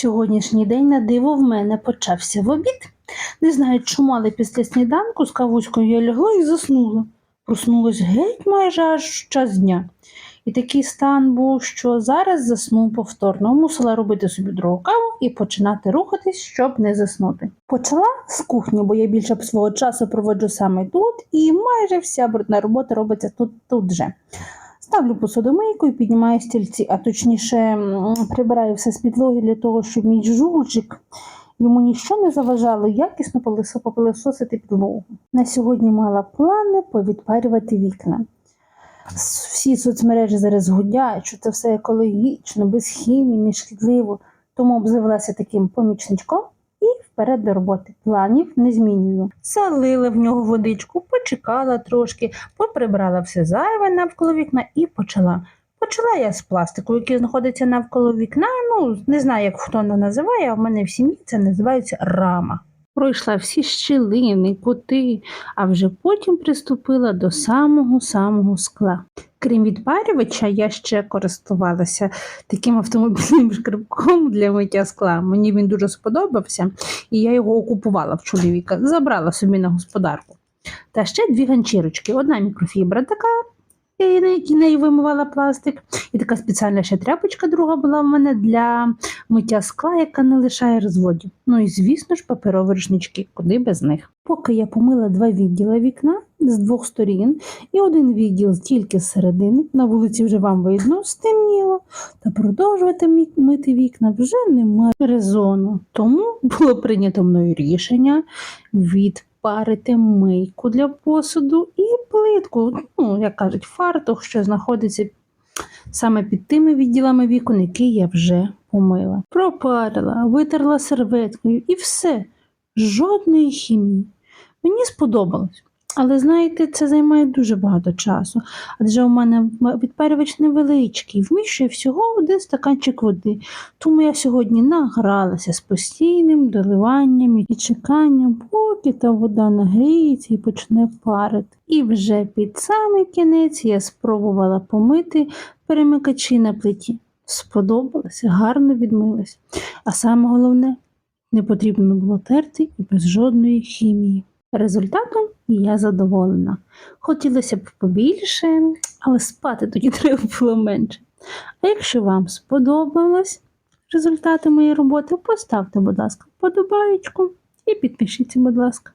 Сьогоднішній день на диво в мене почався в обід. Не знаю чому, але після сніданку з кавуською я лягла і заснула. Проснулась геть майже аж час дня. І такий стан був, що зараз засну повторно. Мусила робити собі другу каву і починати рухатись, щоб не заснути. Почала з кухні, бо я більше б свого часу проводжу саме тут, і майже вся брудна робота робиться тут, тут же. Ставлю посудомийку і піднімаю стільці, а точніше прибираю все з підлоги для того, щоб мій жужик йому ніщо не заважало якісно попилисосити підлогу. На сьогодні мала плани повідпарювати вікна. Всі соцмережі зараз гудять, що це все екологічно, без хімії, нешкідливо. Тому обзавелася таким помічничком вперед до роботи. Планів не змінюю. Залила в нього водичку, почекала трошки, поприбрала все зайве навколо вікна і почала. Почала я з пластику, який знаходиться навколо вікна. Ну, не знаю, як хто воно називає, а в мене в сім'ї це називається рама. Пройшла всі щілини, кути, а вже потім приступила до самого-самого скла. Крім відпарювача, я ще користувалася таким автомобільним шкребком для миття скла. Мені він дуже сподобався, і я його окупувала в чоловіка, забрала собі на господарку. Та ще дві ганчірочки. Одна мікрофібра така, на якій нею вимивала пластик, і така спеціальна ще тряпочка друга була в мене для миття скла, яка не лишає розводів. Ну і звісно ж паперові рушнички, куди без них. Поки я помила два відділи вікна з двох сторін, і один відділ тільки з середини, на вулиці вже вам видно, стемніло, та продовжувати мити вікна вже немає резону. Тому було прийнято мною рішення відпарити мийку для посуду і плитку, ну, як кажуть, фартух, що знаходиться саме під тими відділами вікон, які я вже помила. Пропарила, витерла серветкою і все. Жодної хімії. Мені сподобалось. Але знаєте, це займає дуже багато часу, адже у мене відпарювач невеличкий, вміщує всього один стаканчик води. Тому я сьогодні награлася з постійним доливанням і чеканням, поки та вода нагріється і почне парити. І вже під самий кінець я спробувала помити перемикачі на плиті. Сподобалося, гарно відмилась. А саме головне, не потрібно було терти і без жодної хімії. Результатом я задоволена. Хотілося б побільше, але спати тоді треба було менше. А якщо вам сподобалось результати моєї роботи, поставте, будь ласка, вподобаєчку і підпишіться, будь ласка.